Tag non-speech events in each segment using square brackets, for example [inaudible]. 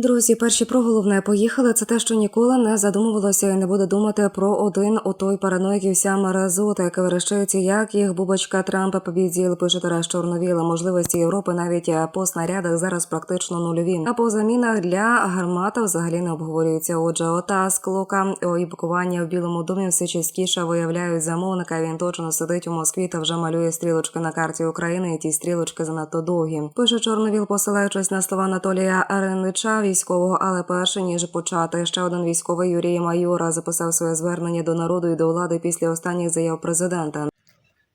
Друзі, перші про головне поїхали. Це те, що ніколи не задумувалося і не буде думати про один у той параноїк і вся мерезота, яка верещається, як їх бубочка Трампа побіділ, пише Тарас Чорновіла. Можливості Європи навіть е, по снарядах зараз практично нульові. А по замінах для гармата взагалі не обговорюється. Отже, ота склока і пакування в білому домі все частіше виявляють замовника. Він точно сидить у Москві та вже малює стрілочки на карті України. І ті стрілочки занадто довгі. Пише Чорновіл, посилаючись на слова Анатолія Аренича, військового, але перше ніж почати. Ще один військовий Юрій Майора записав своє звернення до народу і до влади після останніх заяв президента.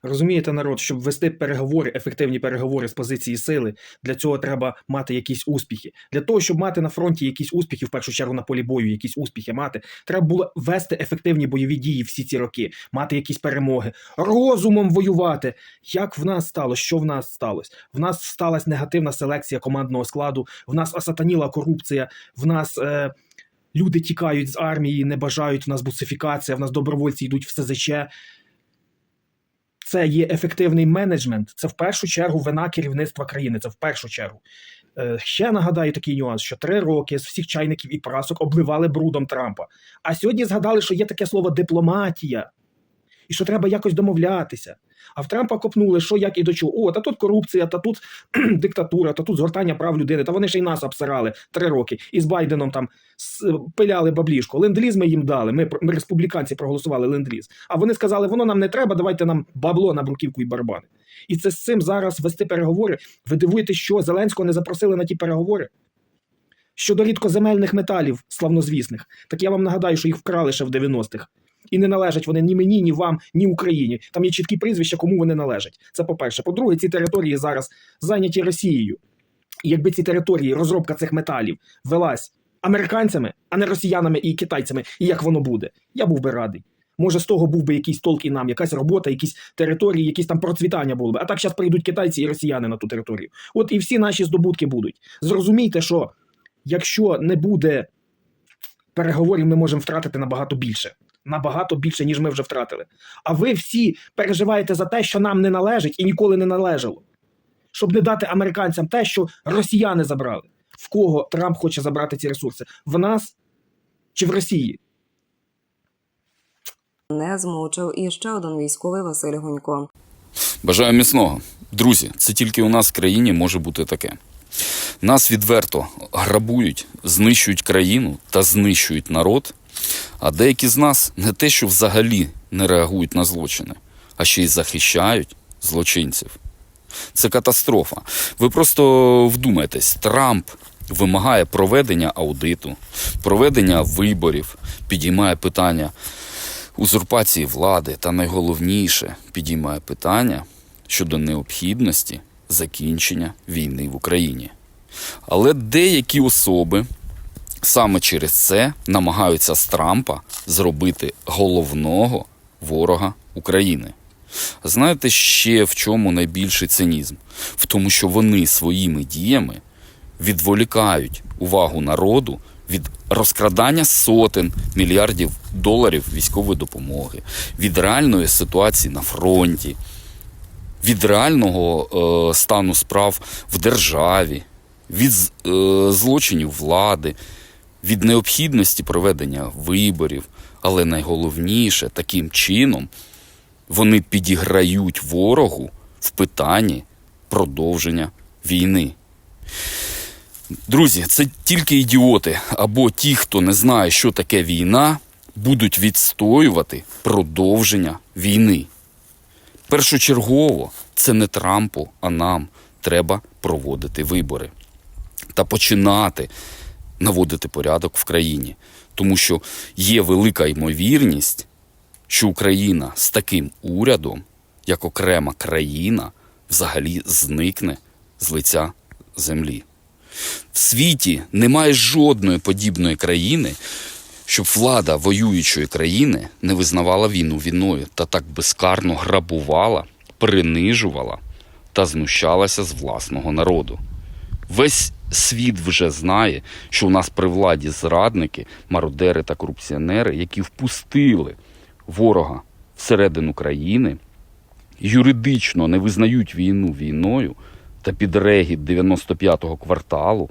Розумієте, народ, щоб вести переговори, ефективні переговори з позиції сили, для цього треба мати якісь успіхи. Для того, щоб мати на фронті якісь успіхи, в першу чергу на полі бою, якісь успіхи мати, треба було вести ефективні бойові дії всі ці роки, мати якісь перемоги, розумом воювати. Як в нас сталося? Що в нас сталося? В нас сталася негативна селекція командного складу, в нас осатаніла корупція, в нас. Е- Люди тікають з армії, не бажають. В нас буцифікація, в нас добровольці йдуть в СЗЧ це є ефективний менеджмент. Це в першу чергу вина керівництва країни. Це в першу чергу. Е, ще нагадаю такий нюанс, що три роки з всіх чайників і прасок обливали брудом Трампа. А сьогодні згадали, що є таке слово дипломатія, і що треба якось домовлятися. А в Трампа копнули, що як і до чого. О, та тут корупція, та тут [clears throat] диктатура, та тут згортання прав людини. Та вони ще й нас обсирали три роки. І з Байденом там пиляли баблішко. Ленд-ліз ми їм дали. Ми, ми республіканці проголосували ленд-ліз. А вони сказали, воно нам не треба, давайте нам бабло на бруківку і барабани. І це з цим зараз вести переговори. Ви дивуєтесь, що Зеленського не запросили на ті переговори? Щодо рідкоземельних металів славнозвісних, так я вам нагадаю, що їх вкрали ще в 90-х. І не належать вони ні мені, ні вам, ні Україні. Там є чіткі прізвища, кому вони належать. Це по-перше. По-друге, ці території зараз зайняті Росією. І якби ці території, розробка цих металів велась американцями, а не росіянами і китайцями, і як воно буде, я був би радий. Може, з того був би якийсь толк і нам, якась робота, якісь території, якісь там процвітання було б. А так зараз прийдуть китайці і росіяни на ту територію. От і всі наші здобутки будуть. Зрозумійте, що якщо не буде переговорів, ми можемо втратити набагато більше набагато більше, ніж ми вже втратили. А ви всі переживаєте за те, що нам не належить і ніколи не належало, щоб не дати американцям те, що росіяни забрали. В кого Трамп хоче забрати ці ресурси? В нас чи в Росії? Не змовчав і ще один військовий Василь Гунько. Бажаю міцного. Друзі, це тільки у нас в країні може бути таке. Нас відверто грабують, знищують країну та знищують народ. А деякі з нас не те, що взагалі не реагують на злочини, а ще й захищають злочинців. Це катастрофа. Ви просто вдумайтесь, Трамп вимагає проведення аудиту, проведення виборів, підіймає питання узурпації влади та найголовніше підіймає питання щодо необхідності закінчення війни в Україні. Але деякі особи саме через це намагаються з Трампа зробити головного ворога України. Знаєте ще в чому найбільший цинізм? В тому, що вони своїми діями відволікають увагу народу від розкрадання сотень мільярдів доларів військової допомоги, від реальної ситуації на фронті, від реального е, стану справ в державі, від е, злочинів влади від необхідності проведення виборів, але найголовніше таким чином вони підіграють ворогу в питанні продовження війни. Друзі, це тільки ідіоти або ті, хто не знає, що таке війна, будуть відстоювати продовження війни. Першочергово це не Трампу, а нам треба проводити вибори та починати наводити порядок в країні, тому що є велика ймовірність, що Україна з таким урядом, як окрема країна, взагалі зникне з лиця землі. В світі немає жодної подібної країни, щоб влада воюючої країни не визнавала війну війною та так безкарно грабувала, принижувала та знущалася з власного народу. Весь світ вже знає, що у нас при владі зрадники, мародери та корупціонери, які впустили ворога всередину країни, юридично не визнають війну війною та під регіт 95-го кварталу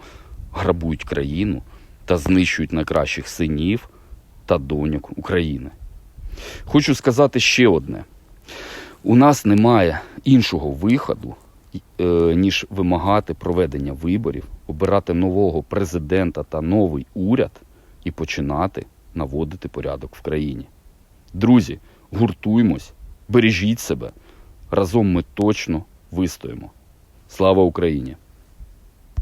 грабують країну та знищують найкращих синів та доньок України. Хочу сказати ще одне: у нас немає іншого виходу, ніж вимагати проведення виборів, обирати нового президента та новий уряд і починати наводити порядок в країні. Друзі, гуртуймось, бережіть себе. Разом ми точно вистоїмо. Слава Україні!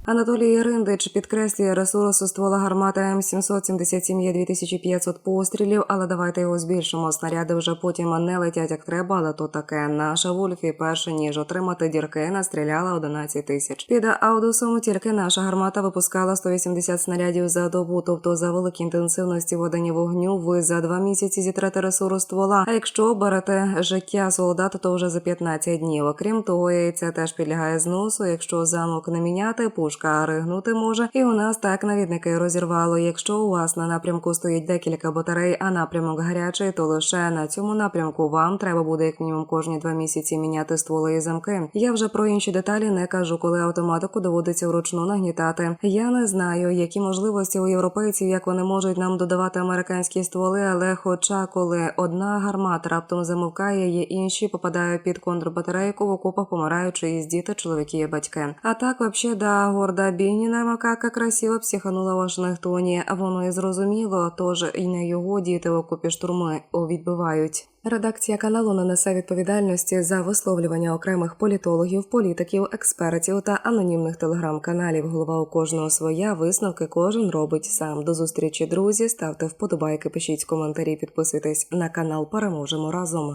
Анатолій Риндич підкреслює ресурсу ствола гармати М777 є 2500 пострілів, але давайте його збільшимо. Снаряди вже потім не летять як треба, але то таке. Наша Вольфі перше ніж отримати дірки настріляла 11 тисяч. Під аудусом тільки наша гармата випускала 180 снарядів за добу, тобто за великі інтенсивності водені вогню. Ви за два місяці зітрете ресурс ствола. А якщо берете життя солдата, то вже за 15 днів. Окрім того, яйце теж підлягає зносу. Якщо замок не міняти, пушка ригнути може. І у нас так навідники розірвало. Якщо у вас на напрямку стоїть декілька батарей, а напрямок гарячий, то лише на цьому напрямку вам треба буде як мінімум кожні два місяці міняти стволи і замки. Я вже про інші деталі не кажу, коли автоматику доводиться вручну нагнітати. Я не знаю, які можливості у європейців, як вони можуть нам додавати американські стволи, але хоча коли одна гармата раптом замовкає, є інші попадають під контрбатарейку в окопах, помираючи із діти, чоловіки і батьки. А так, вообще, да, горда Бініна макака красиво психанула Вашингтоні. Воно і зрозуміло, тож і не його діти в окопі штурми відбивають. Редакція каналу не несе відповідальності за висловлювання окремих політологів, політиків, експертів та анонімних телеграм-каналів. Голова у кожного своя висновки кожен робить сам. До зустрічі, друзі. Ставте вподобайки, пишіть коментарі, підписуйтесь на канал. Переможемо разом.